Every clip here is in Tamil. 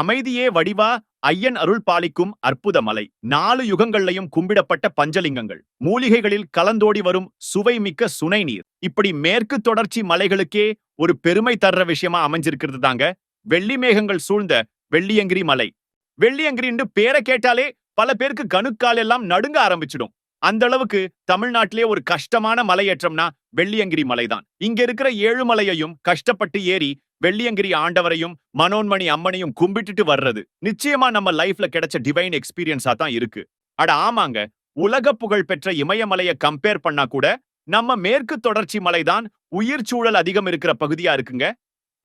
அமைதியே வடிவா ஐயன் அருள் பாலிக்கும் அற்புத மலை நாலு யுகங்கள்லையும் கும்பிடப்பட்ட பஞ்சலிங்கங்கள். மூலிகைகளில் கலந்தோடி வரும் சுவை மிக்க சுனை நீர் இப்படி மேற்கு தொடர்ச்சி மலைகளுக்கே ஒரு பெருமை தர்ற விஷயமா அமைஞ்சிருக்கிறது தாங்க. வெள்ளி மேகங்கள் சூழ்ந்த வெள்ளியங்கிரி மலை. வெள்ளியங்கிரின்னு பேரை கேட்டாலே பல பேருக்கு கணுக்கால் எல்லாம் நடுங்க ஆரம்பிச்சிடும். அந்த அளவுக்கு தமிழ்நாட்டிலே ஒரு கஷ்டமான மலையேற்றம்னா வெள்ளியங்கிரி மலைதான். இங்க இருக்கிற ஏழு மலையையும் கஷ்டப்பட்டு ஏறி வெள்ளியங்கிரி ஆண்டவரையும் மனோன்மணி அம்மனையும் கும்பிட்டுட்டு வர்றது. நிச்சயமா நம்ம லைஃப்ல கிடைச்ச டிவைன் எக்ஸ்பீரியன்ஸா தான் இருக்கு. அட ஆமாங்க உலக புகழ் பெற்ற இமயமலையை கம்பேர் பண்ணா கூட நம்ம மேற்கு தொடர்ச்சி மலைதான் உயிர் சூழல் அதிகம் இருக்கிற பகுதியா இருக்குங்க.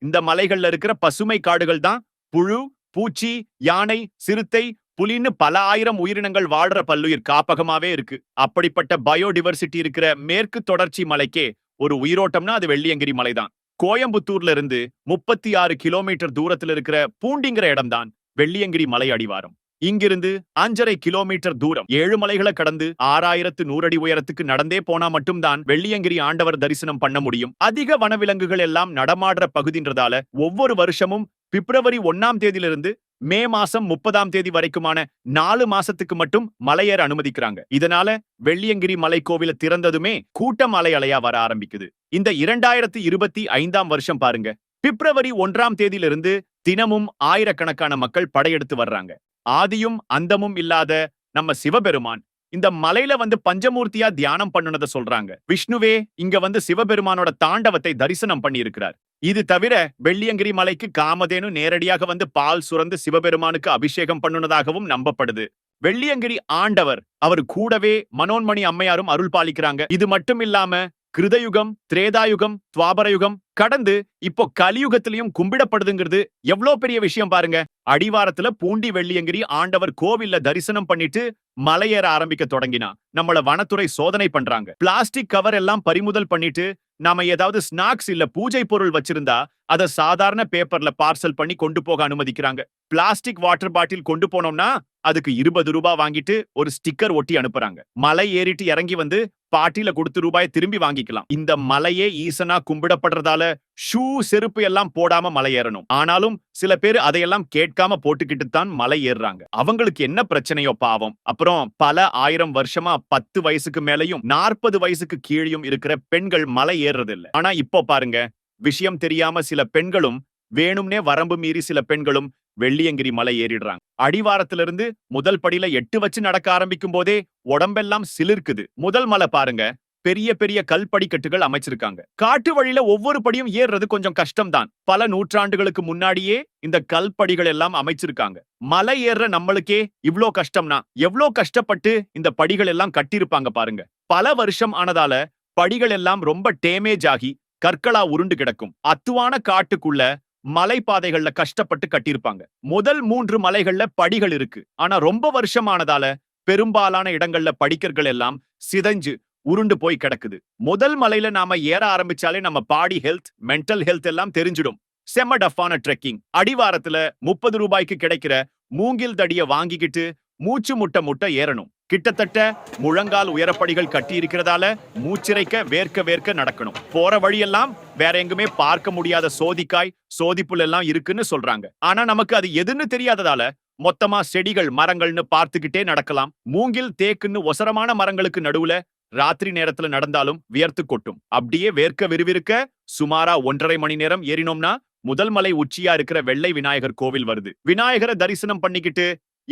இந்த மலைகள்ல இருக்கிற பசுமை காடுகள் தான் புழு பூச்சி யானை சிறுத்தை புலின்னு பல ஆயிரம் உயிரினங்கள் வாழ்ற பல்லுயிர் காப்பகமாவே இருக்கு. அப்படிப்பட்ட பயோடிவர்சிட்டி இருக்கிற மேற்கு தொடர்ச்சி மலைக்கே ஒரு உயிரோட்டம்னா அது வெள்ளியங்கிரி மலைதான் கோயம்புத்தூர்ல இருந்து முப்பத்தி ஆறு கிலோமீட்டர் தூரத்துல இருக்கிற பூண்டிங்கிற இடம்தான் வெள்ளியங்கிரி மலை அடிவாரம். இங்கிருந்து அஞ்சரை கிலோமீட்டர் தூரம். ஏழு மலைகளை கடந்து ஆறாயிரத்து நூறடி உயரத்துக்கு நடந்தே போனா மட்டும்தான் வெள்ளியங்கிரி ஆண்டவர் தரிசனம் பண்ண முடியும். அதிக வனவிலங்குகள் எல்லாம் நடமாடுற பகுதின்றதால ஒவ்வொரு வருஷமும் பிப்ரவரி ஒன்னாம் தேதியிலிருந்து மே மாசம் முப்பதாம் தேதி வரைக்குமான நாலு மாசத்துக்கு மட்டும் மலையேற அனுமதிக்கிறாங்க. இதனால வெள்ளியங்கிரி மலை கோவில திறந்ததுமே கூட்டம் அலை அலையா வர ஆரம்பிக்குது. இந்த இரண்டாயிரத்தி இருபத்தி ஐந்தாம் வருஷம் பாருங்க. பிப்ரவரி ஒன்றாம் தேதியிலிருந்து தினமும் ஆயிரக்கணக்கான மக்கள் படையெடுத்து வர்றாங்க. ஆதியும் அந்தமும் இல்லாத நம்ம சிவபெருமான். இந்த மலையில வந்து பஞ்சமூர்த்தியா தியானம் பண்ணுனத சொல்றாங்க. விஷ்ணுவே இங்க வந்து சிவபெருமானோட தாண்டவத்தை தரிசனம் பண்ணி இருக்கிறார் இது தவிர வெள்ளியங்கிரி மலைக்கு காமதேனு நேரடியாக வந்து பால் சுரந்து சிவபெருமானுக்கு அபிஷேகம் பண்ணுனதாகவும் நம்பப்படுது. வெள்ளியங்கிரி ஆண்டவர் அவர் கூடவே மனோன்மணி அம்மையாரும் அருள் பாலிக்கிறாங்க. இது மட்டும் இல்லாம கிருதயுகம் திரேதாயுகம் துவாபரயுகம் கடந்து இப்போ கலியுகத்திலையும் கும்பிடப்படுதுங்கிறது எவ்வளோ பெரிய விஷயம் பாருங்க. அடிவாரத்துல பூண்டி வெள்ளியங்கிரி ஆண்டவர் கோவில்ல தரிசனம் பண்ணிட்டு மலையேற ஆரம்பிக்க தொடங்கினா. நம்மள வனத்துறை சோதனை பண்றாங்க. பிளாஸ்டிக் கவர் எல்லாம் பறிமுதல் பண்ணிட்டு நாம ஏதாவது ஸ்நாக்ஸ் இல்ல பூஜை பொருள் வச்சிருந்தா அத சாதாரண பேப்பர்ல பார்சல் பண்ணி கொண்டு போக அனுமதிக்கிறாங்க. பிளாஸ்டிக் வாட்டர் பாட்டில் கொண்டு போனோம்னா அதுக்கு இருபது ரூபாய் வாங்கிட்டு ஒரு ஸ்டிக்கர் ஒட்டி அனுப்புறாங்க. மலை ஏறிட்டு இறங்கி வந்து பாட்டில கொடுத்து ரூபாய் திரும்பி வாங்கிக்கலாம். இந்த மலையே ஈசனா கும்பிடப்படுறதால ஷூ செருப்பு எல்லாம் போடாம மலை ஏறணும். ஆனாலும் சில பேர் அதையெல்லாம் கேட்காம போட்டுக்கிட்டு தான் மலை ஏறுறாங்க. அவங்களுக்கு என்ன பிரச்சனையோ பாவம். அப்புறம் பல ஆயிரம் வருஷமா பத்து வயசுக்கு மேலையும் நாற்பது வயசுக்கு கீழேயும் இருக்கிற பெண்கள் மலை ஏறுறது இல்லை ஆனா இப்போ பாருங்க விஷயம் தெரியாம சில பெண்களும் வேணும்னே வரம்பு மீறி சில பெண்களும் வெள்ளியங்கிரி மலை ஏறிடுறாங்க. அடிவாரத்திலிருந்து முதல் படியில எட்டு வச்சு நடக்க ஆரம்பிக்கும் போதே உடம்பெல்லாம் சிலிர்க்குது. முதல் மலை பாருங்க. பெரிய பெரிய கல் படிக்கட்டுகள் அமைச்சிருக்காங்க. காட்டு வழியில ஒவ்வொரு படியும் ஏறுறது கொஞ்சம் கஷ்டம்தான். பல நூற்றாண்டுகளுக்கு முன்னாடியே இந்த கல் படிகள் எல்லாம் அமைச்சிருக்காங்க. மலை ஏறுற நம்மளுக்கே இவ்ளோ கஷ்டம்னா எவ்ளோ கஷ்டப்பட்டு இந்த படிகள் எல்லாம் கட்டியிருப்பாங்க பாருங்க. பல வருஷம் ஆனதால படிகள் எல்லாம் ரொம்ப டேமேஜ் ஆகி கற்களா உருண்டு கிடக்கும். அத்துவான காட்டுக்குள்ள மலைப்பாதைகள்ல கஷ்டப்பட்டு கட்டியிருப்பாங்க. முதல் மூன்று மலைகள்ல படிகள் இருக்கு. ஆனா ரொம்ப வருஷமானதால பெரும்பாலான இடங்கள்ல படிக்கர்கள் எல்லாம் சிதைஞ்சு உருண்டு போய் கிடக்குது. முதல் மலையில நாம ஏற ஆரம்பிச்சாலே நம்ம பாடி ஹெல்த் மென்டல் ஹெல்த் எல்லாம் தெரிஞ்சிடும். செம்ம டஃப்பான ட்ரெக்கிங். அடிவாரத்துல முப்பது ரூபாய்க்கு கிடைக்கிற மூங்கில் தடிய வாங்கிக்கிட்டு மூச்சு முட்ட முட்ட ஏறணும். கிட்டத்தட்ட முழங்கால் உயரப்படிகள் கட்டி இருக்கிறதால மூச்சிறைக்க வேர்க்க வேர்க்க நடக்கணும். போற வழியெல்லாம் வேற எங்குமே பார்க்க முடியாத சோதிக்காய் சோதிப்புல் எல்லாம் இருக்குன்னு சொல்றாங்க. ஆனா நமக்கு அது எதுன்னு தெரியாததால மொத்தமா செடிகள் மரங்கள்னு பார்த்துக்கிட்டே நடக்கலாம். மூங்கில் தேக்குன்னு ஒசரமான மரங்களுக்கு நடுவுல ராத்திரி நேரத்துல நடந்தாலும் வியர்த்து கொட்டும். அப்படியே வேர்க்க விறுவிறுக்க சுமாரா ஒன்றரை மணி நேரம் ஏறினோம்னா முதல் மலை உச்சியா இருக்கிற வெள்ளை விநாயகர் கோவில் வருது. விநாயகரை தரிசனம் பண்ணிக்கிட்டு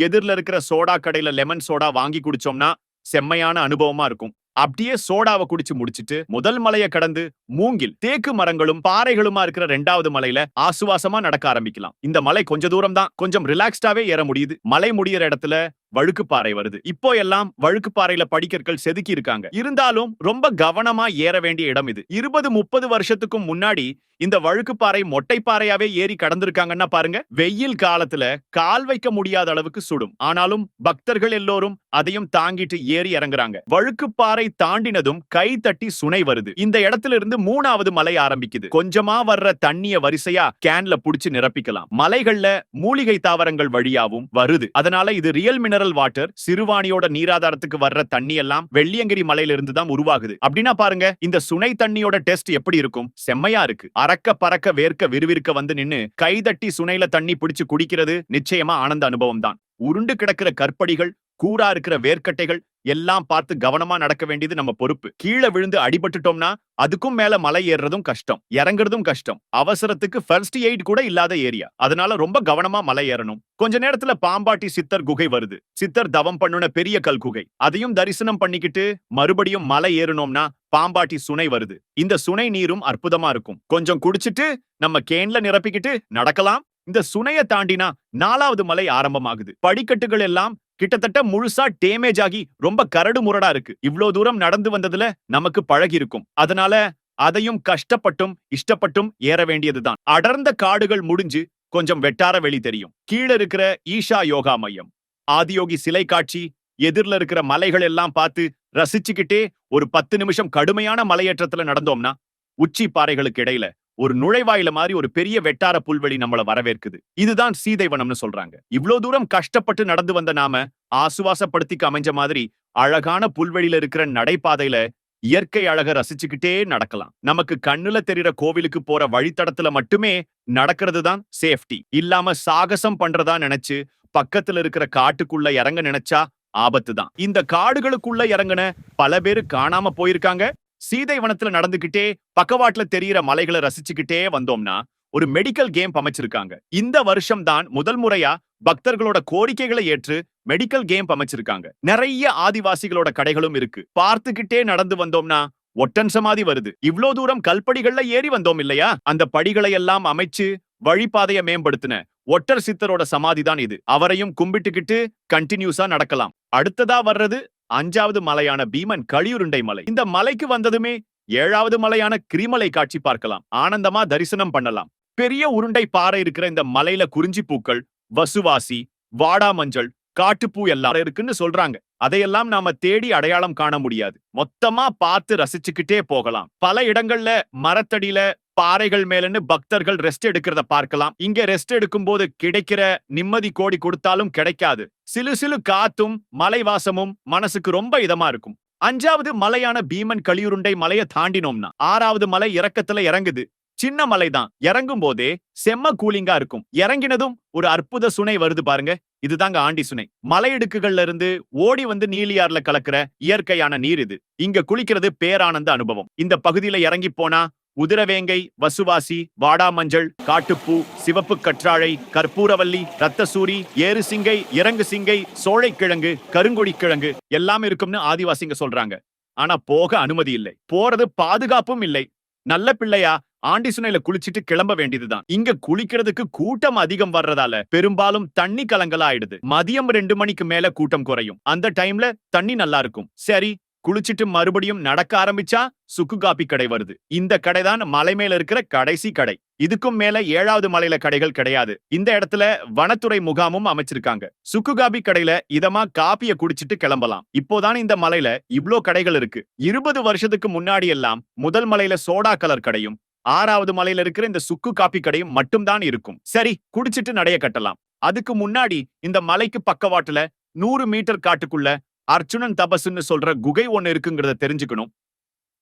எதிரில் இருக்கிற சோடா கடையில லெமன் சோடா வாங்கி குடிச்சோம்னா செம்மையான அனுபவமா இருக்கும். அப்படியே சோடாவை குடிச்சு முடிச்சிட்டு முதல் மலையை கடந்து மூங்கில் தேக்கு மரங்களும் பாறைகளுமா இருக்கிற ரெண்டாவது மலையில ஆசுவாசமா நடக்க ஆரம்பிக்கலாம். இந்த மலை கொஞ்ச தூரம் தான் கொஞ்சம் ரிலாக்ஸ்டாவே ஏற முடியுது. மலை முடியிற இடத்துல வழுக்குப்பாறை வருது. இப்போ எல்லாம் வழுக்குப்பாறையில படிக்கற்கள் செதுக்கி இருக்காங்க. இருந்தாலும் ரொம்ப கவனமா ஏற வேண்டிய இடம் இது. இருபது முப்பது வருஷத்துக்கும் முன்னாடி இந்த வழுக்குப்பாறை மொட்டைப்பாறையாவே ஏறி கடந்திருக்காங்கன்னா பாருங்க வெயில் காலத்துல கால் வைக்க முடியாத அளவுக்கு சுடும். ஆனாலும் பக்தர்கள் எல்லோரும் அதையும் தாங்கிட்டு ஏறி இறங்குறாங்க. வழுக்குப்பாறை தாண்டினதும் கை தட்டி சுனை வருது. இந்த இடத்துல இருந்து மூணாவது மலை ஆரம்பிக்குது. கொஞ்சமா வர்ற தண்ணிய வரிசையா கேன்ல புடிச்சு நிரப்பிக்கலாம். மலைகள்ல மூலிகை தாவரங்கள் வழியாவும் வருது. அதனால இது ரியல் மினரல் மினரல் வாட்டர் சிறுவாணியோட நீராதாரத்துக்கு வர்ற தண்ணி எல்லாம் வெள்ளியங்கிரி மலையிலிருந்து தான் உருவாகுது. அப்படின்னா பாருங்க இந்த சுனை தண்ணியோட டெஸ்ட் எப்படி இருக்கும்? செம்மையா இருக்கு. அறக்க பறக்க வேர்க்க விறுவிறுக்க வந்து நின்னு கைதட்டி சுனையில தண்ணி பிடிச்சு குடிக்கிறது நிச்சயமா ஆனந்த அனுபவம் தான் உருண்டு கிடக்கிற கற்படிகள் கூடா இருக்கிற வேர்க்கட்டைகள் எல்லாம் பார்த்து கவனமா நடக்க வேண்டியது நம்ம பொறுப்பு. கீழே விழுந்து அடிபட்டுட்டோம்னா அதுக்கும் மேல மலை ஏறுறதும் கஷ்டம். இறங்குறதும் கஷ்டம். அவசரத்துக்கு ஃபர்ஸ்ட் எய்ட் கூட இல்லாத ஏரியா. அதனால ரொம்ப கவனமா மலை ஏறணும். கொஞ்ச நேரத்துல பாம்பாட்டி சித்தர் குகை வருது. சித்தர் தவம் பண்ணுன பெரிய கல் குகை. அதையும் தரிசனம் பண்ணிக்கிட்டு மறுபடியும் மலை ஏறணும்னா பாம்பாட்டி சுனை வருது. இந்த சுனை நீரும் அற்புதமா இருக்கும். கொஞ்சம் குடிச்சிட்டு நம்ம கேன்ல நிரப்பிக்கிட்டு நடக்கலாம். இந்த சுனைய தாண்டினா நாலாவது மலை ஆரம்பமாகுது. படிக்கட்டுகள் எல்லாம் கிட்டத்தட்ட முழுசா டேமேஜ் ஆகி ரொம்ப கரடு முரடா இருக்கு. இவ்ளோ தூரம் நடந்து வந்ததுல நமக்கு பழகி இருக்கும். அதனால அதையும் கஷ்டப்பட்டும் இஷ்டப்பட்டும் ஏற வேண்டியதுதான். அடர்ந்த காடுகள் முடிஞ்சு கொஞ்சம் வெட்டார வெளி தெரியும். கீழே இருக்கிற ஈஷா யோகா மையம். ஆதியோகி சிலை காட்சி எதிர்ல இருக்கிற மலைகள் எல்லாம் பார்த்து ரசிச்சுக்கிட்டே ஒரு பத்து நிமிஷம் கடுமையான மலையேற்றத்துல நடந்தோம்னா உச்சி பாறைகளுக்கு இடையில ஒரு நுழைவாயில மாதிரி ஒரு பெரிய வெட்டார புல்வெளி நம்மள வரவேற்குது. இதுதான் சீதைவனம்னு சொல்றாங்க. இவ்ளோ தூரம் கஷ்டப்பட்டு நடந்து வந்த நாம ஆசுவாசப்படுத்திக்கு அமைஞ்ச மாதிரி அழகான புல்வெளியில இருக்கிற நடைபாதையில இயற்கை அழக ரசிச்சுக்கிட்டே நடக்கலாம். நமக்கு கண்ணுல தெரியற கோவிலுக்கு போற வழித்தடத்துல மட்டுமே நடக்கிறது தான் சேஃப்டி. இல்லாம சாகசம் பண்றதா நினைச்சு பக்கத்துல இருக்கிற காட்டுக்குள்ள இறங்க நினைச்சா ஆபத்து தான் இந்த காடுகளுக்குள்ள இறங்குன பல பேரு காணாம போயிருக்காங்க. சீதை வனத்துல நடந்துகிட்டே பக்கவாட்டுல தெரியற மலைகளை ரசிச்சுக்கிட்டே வந்தோம்னா ஒரு மெடிக்கல் கேம் அமைச்சிருக்காங்க. இந்த வருஷம் தான் முதல் முறையா பக்தர்களோட கோரிக்கைகளை ஏற்று மெடிக்கல் கேம் அமைச்சிருக்காங்க. நிறைய ஆதிவாசிகளோட கடைகளும் இருக்கு. பார்த்துக்கிட்டே நடந்து வந்தோம்னா ஒட்டன் சமாதி வருது. இவ்ளோ தூரம் கல்படிகள்ல ஏறி வந்தோம் இல்லையா? அந்த படிகளை எல்லாம் அமைச்சு வழிபாதைய மேம்படுத்தின ஒட்டர் சித்தரோட சமாதி தான் இது. அவரையும் கும்பிட்டுக்கிட்டு கண்டினியூஸா நடக்கலாம். அடுத்ததா வர்றது அஞ்சாவது மலையான பீமன் களியுருண்டை மலை. இந்த மலைக்கு வந்ததுமே ஏழாவது மலையான கிரிமலை காட்சி பார்க்கலாம். ஆனந்தமா தரிசனம் பண்ணலாம். பெரிய உருண்டை பாறை இருக்கிற இந்த மலையில குறிஞ்சி பூக்கள் வசுவாசி வாடா மஞ்சள் காட்டுப்பூ எல்லாம் இருக்குன்னு சொல்றாங்க. அதையெல்லாம் நாம தேடி அடையாளம் காண முடியாது. மொத்தமா பார்த்து ரசிச்சுக்கிட்டே போகலாம். பல இடங்கள்ல மரத்தடியில பாறைகள் மேலன்னு பக்தர்கள் ரெஸ்ட் எடுக்கிறத பார்க்கலாம். இங்க ரெஸ்ட் எடுக்கும் போது கிடைக்கிற நிம்மதி கோடி கொடுத்தாலும் கிடைக்காது. சிலு சிலு காத்தும் மலைவாசமும் மனசுக்கு ரொம்ப இதமா இருக்கும். அஞ்சாவது மலையான பீமன் களியுருண்டை மலைய தாண்டினோம்னா ஆறாவது மலை இறக்கத்துல இறங்குது. சின்ன மலை தான் இறங்கும் போதே செம்ம கூலிங்கா இருக்கும். இறங்கினதும் ஒரு அற்புத சுனை வருது பாருங்க. இதுதாங்க ஆண்டி சுனை. மலையிடுக்குகள்ல இருந்து ஓடி வந்து நீலியார்ல கலக்கிற இயற்கையான நீர் இது. இங்க குளிக்கிறது பேரானந்த அனுபவம். இந்த பகுதியில இறங்கி போனா உதிரவேங்கை வசுவாசி வாடாமஞ்சள் காட்டுப்பூ சிவப்பு கற்றாழை கற்பூரவல்லி ரத்தசூரி ஏறு சிங்கை இறங்கு சிங்கை சோழைக்கிழங்கு கருங்கொடி கிழங்கு எல்லாம் இருக்கும்னு ஆதிவாசிங்க சொல்றாங்க. ஆனா போக அனுமதி இல்லை. போறது பாதுகாப்பும் இல்லை. நல்ல பிள்ளையா ஆண்டி சுனையில குளிச்சிட்டு கிளம்ப வேண்டியதுதான். இங்க குளிக்கிறதுக்கு கூட்டம் அதிகம் வர்றதால பெரும்பாலும் தண்ணி கலங்கலா ஆயிடுது மதியம் ரெண்டு மணிக்கு மேல கூட்டம் குறையும். அந்த டைம்ல தண்ணி நல்லா இருக்கும். சரி குளிச்சிட்டு மறுபடியும் நடக்க ஆரம்பிச்சா சுக்கு காப்பி கடை வருது. இந்த கடை தான் மலை மேல இருக்கிற கடைசி கடை. இதுக்கும் மேல ஏழாவது மலையில கடைகள் கிடையாது. இந்த இடத்துல வனத்துறை முகாமும் அமைச்சிருக்காங்க. சுக்கு காபி கடையில இதமா காப்பிய குடிச்சிட்டு கிளம்பலாம். இப்போதான் இந்த மலையில இவ்ளோ கடைகள் இருக்கு. இருபது வருஷத்துக்கு முன்னாடி எல்லாம் முதல் மலையில சோடா கலர் கடையும் ஆறாவது மலையில இருக்கிற இந்த சுக்கு காப்பி கடையும் மட்டும்தான் இருக்கும். சரி குடிச்சிட்டு நடைய கட்டலாம். அதுக்கு முன்னாடி இந்த மலைக்கு பக்கவாட்டுல நூறு மீட்டர் காட்டுக்குள்ள அர்ச்சுனன் தபசுன்னு சொல்ற குகை ஒண்ணு இருக்குங்கிறத தெரிஞ்சுக்கணும்.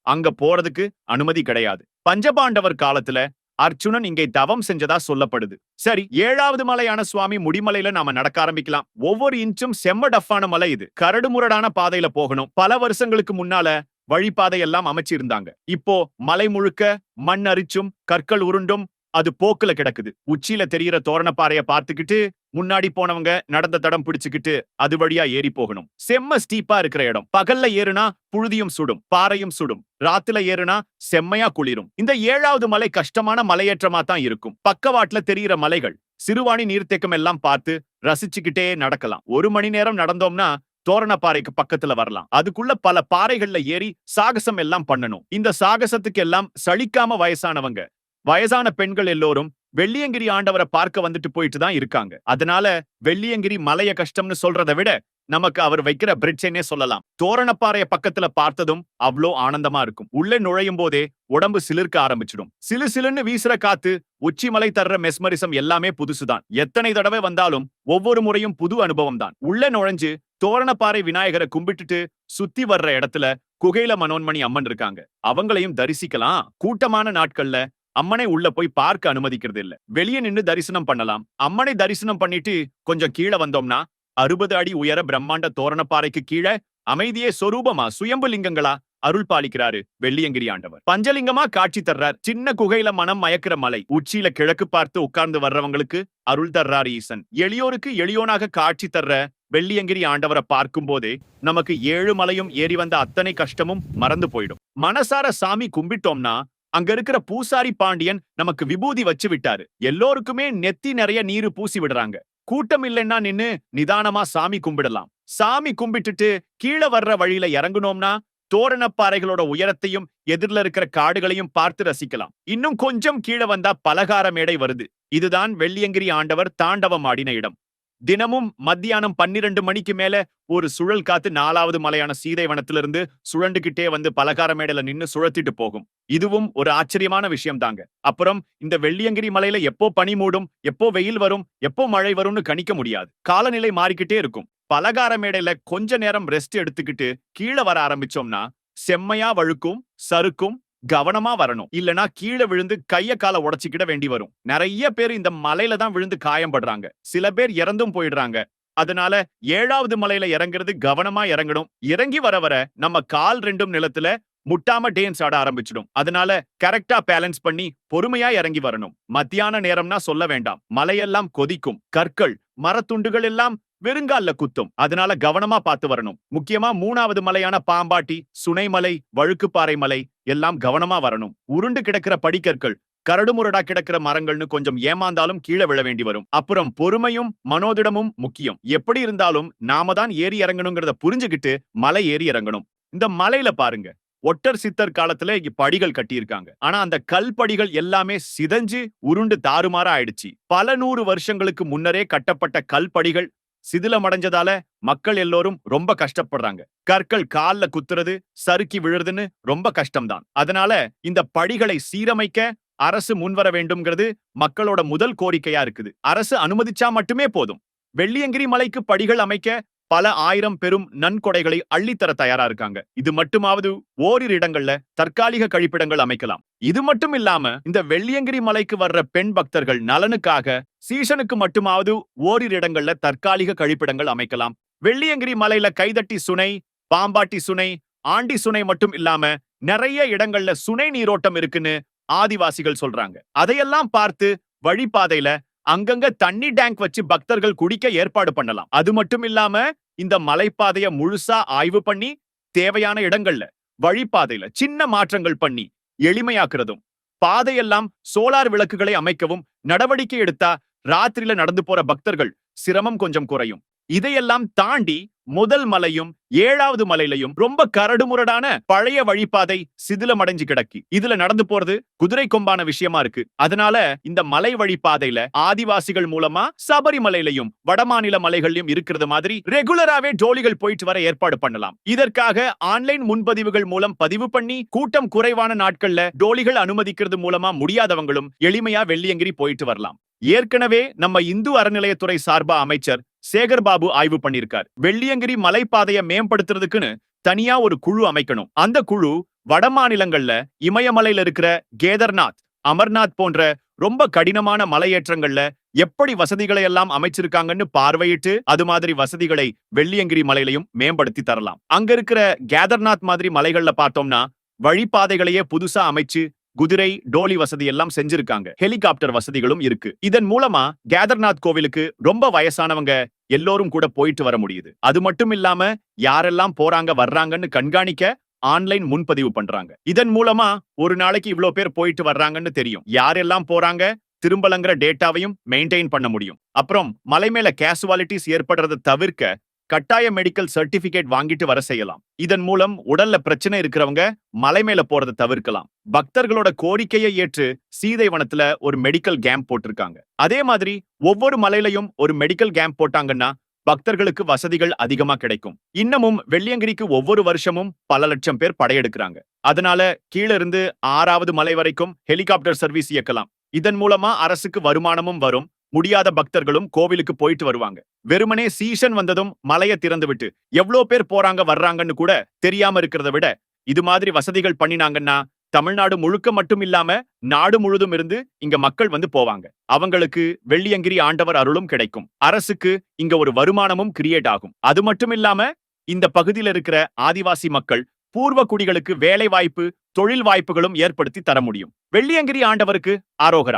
அங்க போறதுக்கு அனுமதி கிடையாது. பஞ்சபாண்டவர் காலத்துல அர்ச்சுனன் இங்கே தவம் செஞ்சதா சொல்லப்படுது. சரி ஏழாவது மலையான சுவாமி முடிமலையில நாம நடக்க ஆரம்பிக்கலாம். ஒவ்வொரு இன்ச்சும் செம்ம டஃப்பான மலை இது. கரடுமுரடான பாதையில போகணும். பல வருஷங்களுக்கு முன்னால வழிபாதை எல்லாம் அமைச்சிருந்தாங்க. இப்போ மலை முழுக்க மண் அரிச்சும் கற்கள் உருண்டும் அது போக்குல கிடக்குது. உச்சியில தெரியற தோரணப்பாறைய பார்த்துக்கிட்டு முன்னாடி போனவங்க நடந்த தடம் பிடிச்சுக்கிட்டு அது வழியா ஏறி போகணும். செம்ம ஸ்டீப்பா இருக்கிற இடம். பகல்ல ஏறுனா புழுதியும் சுடும் பாறையும் சுடும். ராத்துல ஏறுனா செம்மையா குளிரும். இந்த ஏழாவது மலை கஷ்டமான மலையேற்றமா தான் இருக்கும். பக்கவாட்டுல தெரியிற மலைகள். சிறுவாணி நீர்த்தேக்கம் எல்லாம் பார்த்து ரசிச்சுக்கிட்டே நடக்கலாம். ஒரு மணி நேரம் நடந்தோம்னா தோரணப்பாறைக்கு பக்கத்துல வரலாம். அதுக்குள்ள பல பாறைகள்ல ஏறி சாகசம் எல்லாம் பண்ணணும். இந்த சாகசத்துக்கு எல்லாம் சளிக்காம வயசானவங்க. வயசான பெண்கள் எல்லோரும் வெள்ளியங்கிரி ஆண்டவரை பார்க்க வந்துட்டு போயிட்டு தான் இருக்காங்க. அதனால வெள்ளியங்கிரி மலைய கஷ்டம்னு சொல்றதை விட நமக்கு அவர் வைக்கிற பிரிட்ஜைனே சொல்லலாம். தோரணப்பாறைய பக்கத்துல பார்த்ததும் அவ்ளோ ஆனந்தமா இருக்கும். உள்ள நுழையும் போதே உடம்பு சிலிர்க்க ஆரம்பிச்சிடும். சிலு சிலுன்னு வீசுற காத்து உச்சிமலை தர்ற மெஸ்மரிசம் எல்லாமே புதுசுதான். எத்தனை தடவை வந்தாலும் ஒவ்வொரு முறையும் புது அனுபவம் தான் உள்ள நுழைஞ்சு தோரணப்பாறை விநாயகரை கும்பிட்டுட்டு சுத்தி வர்ற இடத்துல குகைல மனோன்மணி அம்மன் இருக்காங்க. அவங்களையும் தரிசிக்கலாம். கூட்டமான நாட்கள்ல அம்மனை உள்ள போய் பார்க்க அனுமதிக்கிறது இல்ல. வெளியே நின்னு தரிசனம் பண்ணலாம். அம்மனை தரிசனம் பண்ணிட்டு கொஞ்சம் கீழே வந்தோம்னா அறுபது அடி உயர பிரம்மாண்ட தோரணப்பாறைக்கு கீழே அமைதியே சொரூபமா சுயம்பு லிங்கங்களா அருள் பாலிக்கிறாரு வெள்ளியங்கிரி ஆண்டவர். பஞ்சலிங்கமா காட்சி தர்றார். சின்ன குகையில மனம் மயக்கிற மலை. உச்சியில கிழக்கு பார்த்து உட்கார்ந்து வர்றவங்களுக்கு அருள் தர்றார் ஈசன். எளியோருக்கு எளியோனாக காட்சி தர்ற வெள்ளியங்கிரி ஆண்டவரை பார்க்கும் போதே நமக்கு ஏழு மலையும் ஏறி வந்த அத்தனை கஷ்டமும் மறந்து போயிடும். மனசார சாமி கும்பிட்டோம்னா அங்க இருக்கிற பூசாரி பாண்டியன் நமக்கு விபூதி வச்சு விட்டாரு. எல்லோருக்குமே நெத்தி நிறைய நீரு பூசி விடுறாங்க. கூட்டம் இல்லைன்னா நின்னு நிதானமா சாமி கும்பிடலாம். சாமி கும்பிட்டுட்டு கீழே வர்ற வழியில இறங்குனோம்னா தோரணப்பாறைகளோட உயரத்தையும் எதிரில் இருக்கிற காடுகளையும் பார்த்து ரசிக்கலாம். இன்னும் கொஞ்சம் கீழே வந்தா பலகார மேடை வருது. இதுதான் வெள்ளியங்கிரி ஆண்டவர் தாண்டவம் ஆடின இடம். தினமும் மத்தியானம் பன்னிரண்டு மணிக்கு மேல ஒரு சுழல் காத்து நாலாவது மலையான சீதை வனத்திலிருந்து சுழண்டுகிட்டே வந்து பலகார மேடையில நின்னு சுழத்திட்டு போகும். இதுவும் ஒரு ஆச்சரியமான விஷயம் தாங்க அப்புறம் இந்த வெள்ளியங்கிரி மலையில எப்போ பனி மூடும் எப்போ வெயில் வரும் எப்போ மழை வரும்னு கணிக்க முடியாது. காலநிலை மாறிக்கிட்டே இருக்கும். பலகார மேடையில கொஞ்ச நேரம் ரெஸ்ட் எடுத்துக்கிட்டு கீழே வர ஆரம்பிச்சோம்னா செம்மையா வழுக்கும் சறுக்கும் கவனமா வரணும். இல்லனா கீழே விழுந்து கைய கால உடைச்சிக்கிட வேண்டி வரும். நிறைய பேர் இந்த மலையில தான் விழுந்து காயம்படுறாங்க. சில பேர் இறந்தும் போயிடுறாங்க. அதனால ஏழாவது மலையில இறங்குறது கவனமா இறங்கணும். இறங்கி வர வர நம்ம கால் ரெண்டும் நிலத்துல முட்டாம டேன்ஸ் ஆட ஆரம்பிச்சிடும். அதனால கரெக்டா பேலன்ஸ் பண்ணி பொறுமையா இறங்கி வரணும். மத்தியான நேரம்னா சொல்ல வேண்டாம். மலையெல்லாம் கொதிக்கும். கற்கள் மரத்துண்டுகள் எல்லாம் வெறுங்கால்ல குத்தும். அதனால கவனமா பார்த்து வரணும். முக்கியமா மூணாவது மலையான பாம்பாட்டி சுனைமலை வழுக்குப்பாறை மலை எல்லாம் கவனமா வரணும். உருண்டு கிடக்கிற படிக்கற்கள் கரடுமுரடா கிடக்கிற மரங்கள்னு கொஞ்சம் ஏமாந்தாலும் கீழே விழ வேண்டி வரும். அப்புறம் பொறுமையும் மனோதிடமும் முக்கியம். எப்படி இருந்தாலும் நாம தான் ஏறி இறங்கணுங்கிறத புரிஞ்சுகிட்டு மலை ஏறி இறங்கணும். இந்த மலையில பாருங்க. ஒட்டர் சித்தர் காலத்துல இங்க படிகள் கட்டியிருக்காங்க. ஆனா அந்த கல் படிகள் எல்லாமே சிதஞ்சு உருண்டு தாறுமாறா ஆயிடுச்சு. பல நூறு வருஷங்களுக்கு முன்னரே கட்டப்பட்ட கல் படிகள் சிதிலமடைஞ்சதால மக்கள் எல்லோரும் ரொம்ப கஷ்டப்படுறாங்க. கற்கள் கால்ல குத்துறது சறுக்கி விழுறதுன்னு ரொம்ப கஷ்டம்தான். அதனால இந்த படிகளை சீரமைக்க அரசு முன்வர வேண்டும்ங்கிறது மக்களோட முதல் கோரிக்கையா இருக்குது. அரசு அனுமதிச்சா மட்டுமே போதும். வெள்ளியங்கிரி மலைக்கு படிகள் அமைக்க பல ஆயிரம் பெரும் நன்கொடைகளை அள்ளித்தர தயாரா இருக்காங்க. இது மட்டுமாவது ஓரிரு இடங்கள்ல தற்காலிக கழிப்பிடங்கள் அமைக்கலாம். இது மட்டும் இல்லாம இந்த வெள்ளியங்கிரி மலைக்கு வர்ற பெண் பக்தர்கள் நலனுக்காக சீசனுக்கு மட்டுமாவது ஓரிரு இடங்கள்ல தற்காலிக கழிப்பிடங்கள் அமைக்கலாம். வெள்ளியங்கிரி மலையில கைதட்டி சுனை பாம்பாட்டி சுனை ஆண்டி சுனை மட்டும் இல்லாம நிறைய இடங்கள்ல சுனை நீரோட்டம் இருக்குன்னு ஆதிவாசிகள் சொல்றாங்க. அதையெல்லாம் பார்த்து வழிபாதையில அங்கங்க தண்ணி டேங்க் வச்சு பக்தர்கள் குடிக்க ஏற்பாடு பண்ணலாம். அது மட்டும் இல்லாம இந்த மலைப்பாதைய முழுசா ஆய்வு பண்ணி தேவையான இடங்கள்ல வழிப்பாதையில சின்ன மாற்றங்கள் பண்ணி எளிமையாக்குறதும் பாதையெல்லாம் சோலார் விளக்குகளை அமைக்கவும் நடவடிக்கை எடுத்தா ராத்திரியில நடந்து போற பக்தர்கள் சிரமம் கொஞ்சம் குறையும். இதையெல்லாம் தாண்டி முதல் மலையும் ஏழாவது மலையிலையும் ரொம்ப கரடுமுரடான பழைய வழிபாதை சிதிலமடைஞ்சு கிடக்கு. இதுல நடந்து போறது குதிரை கொம்பான விஷயமா இருக்கு. அதனால இந்த மலை வழிபாதையில ஆதிவாசிகள் மூலமா சபரிமலையிலையும் வடமாநில மலைகள்லயும் இருக்கிறது மாதிரி ரெகுலராவே டோலிகள் போயிட்டு வர ஏற்பாடு பண்ணலாம். இதற்காக ஆன்லைன் முன்பதிவுகள் மூலம் பதிவு பண்ணி கூட்டம் குறைவான நாட்கள்ல டோலிகள் அனுமதிக்கிறது மூலமா முடியாதவங்களும் எளிமையா வெள்ளியங்கிரி போயிட்டு வரலாம். ஏற்கனவே நம்ம இந்து அறநிலையத்துறை சார்பா அமைச்சர் சேகர் பாபு ஆய்வு பண்ணியிருக்கார். வெள்ளியங்கிரி மலைப்பாதைய மேம்படுத்துறதுக்குன்னு தனியா ஒரு குழு அமைக்கணும். அந்த குழு வட மாநிலங்கள்ல இமயமலையில இருக்கிற கேதர்நாத் அமர்நாத் போன்ற ரொம்ப கடினமான மலையேற்றங்கள்ல எப்படி வசதிகளை எல்லாம் அமைச்சிருக்காங்கன்னு பார்வையிட்டு அது மாதிரி வசதிகளை வெள்ளியங்கிரி மலையிலையும் மேம்படுத்தி தரலாம். அங்க இருக்கிற கேதர்நாத் மாதிரி மலைகள்ல பார்த்தோம்னா வழிபாதைகளையே புதுசா அமைச்சு குதிரை டோலி வசதி எல்லாம் செஞ்சிருக்காங்க. ஹெலிகாப்டர் வசதிகளும் இருக்கு. இதன் மூலமா கேதர்நாத் கோவிலுக்கு ரொம்ப வயசானவங்க எல்லோரும் கூட போயிட்டு வர முடியுது. அது மட்டும் இல்லாம யாரெல்லாம் போறாங்க வர்றாங்கன்னு கண்காணிக்க ஆன்லைன் முன்பதிவு பண்றாங்க. இதன் மூலமா ஒரு நாளைக்கு இவ்ளோ பேர் போயிட்டு வர்றாங்கன்னு தெரியும். யாரெல்லாம் போறாங்க திரும்பலங்கிற டேட்டாவையும் மெயின்டைன் பண்ண முடியும். அப்புறம் மலை மேல கேசுவாலிட்டிஸ் ஏற்படுறதை தவிர்க்க கட்டாய மெடிக்கல் சர்டிபிகேட் வாங்கிட்டு வர செய்யலாம். இதன் மூலம் உடல்ல பிரச்சனை இருக்கிறவங்க மலை மேல போறதை தவிர்க்கலாம். பக்தர்களோட கோரிக்கையை ஏற்று சீதை வனத்துல ஒரு மெடிக்கல் கேம்ப் போட்டிருக்காங்க. அதே மாதிரி ஒவ்வொரு மலையிலையும் ஒரு மெடிக்கல் கேம்ப் போட்டாங்கன்னா பக்தர்களுக்கு வசதிகள் அதிகமா கிடைக்கும். இன்னமும் வெள்ளியங்கிரிக்கு ஒவ்வொரு வருஷமும் பல லட்சம் பேர் படையெடுக்கிறாங்க. அதனால கீழ இருந்து ஆறாவது மலை வரைக்கும் ஹெலிகாப்டர் சர்வீஸ் இயக்கலாம். இதன் மூலமா அரசுக்கு வருமானமும் வரும். முடியாத பக்தர்களும் கோவிலுக்கு போயிட்டு வருவாங்க. வெறுமனே சீசன் வந்ததும் மலையை திறந்து விட்டு எவ்வளோ பேர் போறாங்க வர்றாங்கன்னு கூட தெரியாம இருக்கிறத விட இது மாதிரி வசதிகள் பண்ணினாங்கன்னா தமிழ்நாடு முழுக்க மட்டும் இல்லாம நாடு முழுதும் இருந்து இங்க மக்கள் வந்து போவாங்க. அவங்களுக்கு வெள்ளியங்கிரி ஆண்டவர் அருளும் கிடைக்கும். அரசுக்கு இங்க ஒரு வருமானமும் கிரியேட் ஆகும். அது மட்டும் இல்லாம இந்த பகுதியில் இருக்கிற ஆதிவாசி மக்கள் பூர்வ குடிகளுக்கு வேலை வாய்ப்பு தொழில் வாய்ப்புகளும் ஏற்படுத்தி தர முடியும். வெள்ளியங்கிரி ஆண்டவருக்கு ஆரோகரா.